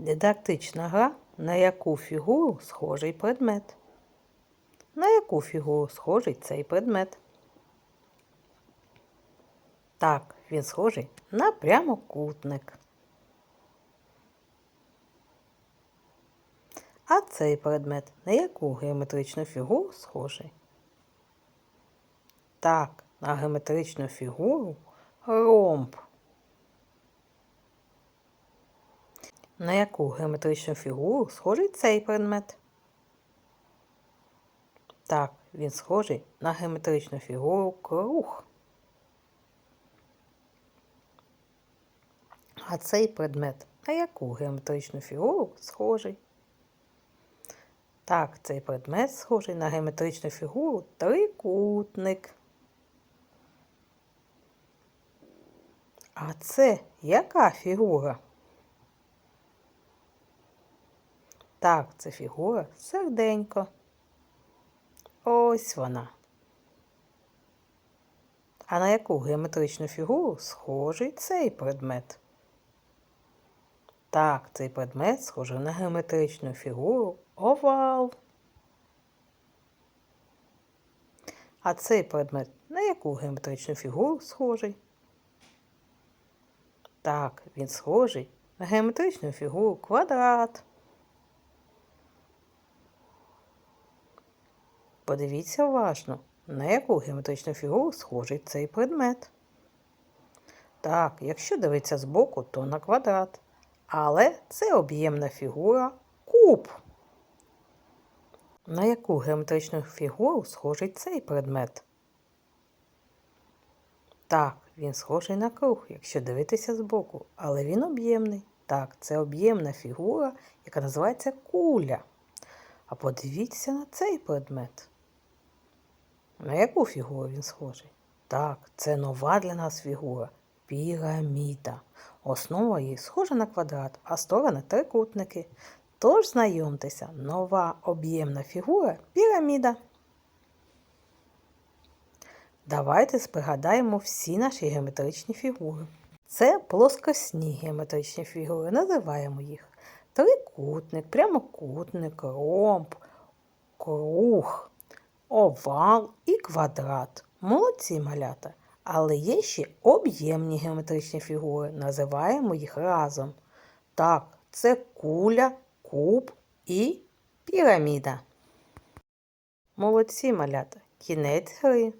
Дидактична гра, на яку фігуру схожий предмет. На яку фігуру схожий цей предмет? Так, він схожий на прямокутник. А цей предмет на яку геометричну фігуру схожий? Так, на геометричну фігуру ромб. На яку геометричну фігуру схожий цей предмет? Так, він схожий на геометричну фігуру круг. А цей предмет на яку геометричну фігуру схожий? Так, цей предмет схожий на геометричну фігуру трикутник. А це яка фігура? Так, це фігура серденько. Ось вона. А на яку геометричну фігуру схожий цей предмет? Так, цей предмет схожий на геометричну фігуру овал. А цей предмет на яку геометричну фігуру схожий? Так, він схожий на геометричну фігуру квадрат. Подивіться уважно, на яку геометричну фігуру схожий цей предмет. Так, якщо дивитися збоку, то на квадрат. Але це об'ємна фігура куб. На яку геометричну фігуру схожий цей предмет? Так, він схожий на круг, якщо дивитися збоку, але він об'ємний. Так, це об'ємна фігура, яка називається куля. А подивіться на цей предмет. На яку фігуру він схожий? Так, це нова для нас фігура піраміда. Основа її схожа на квадрат, а сторони трикутники. Тож знайомтеся, нова об'ємна фігура піраміда. Давайте спригадаємо всі наші геометричні фігури. Це плоскосні геометричні фігури, називаємо їх трикутник, прямокутник, ромб, круг, овал і квадрат. Молодці малята. Але є ще об'ємні геометричні фігури, називаємо їх разом. Так, це куля, куб і піраміда. Молодці малята. Кінець гри.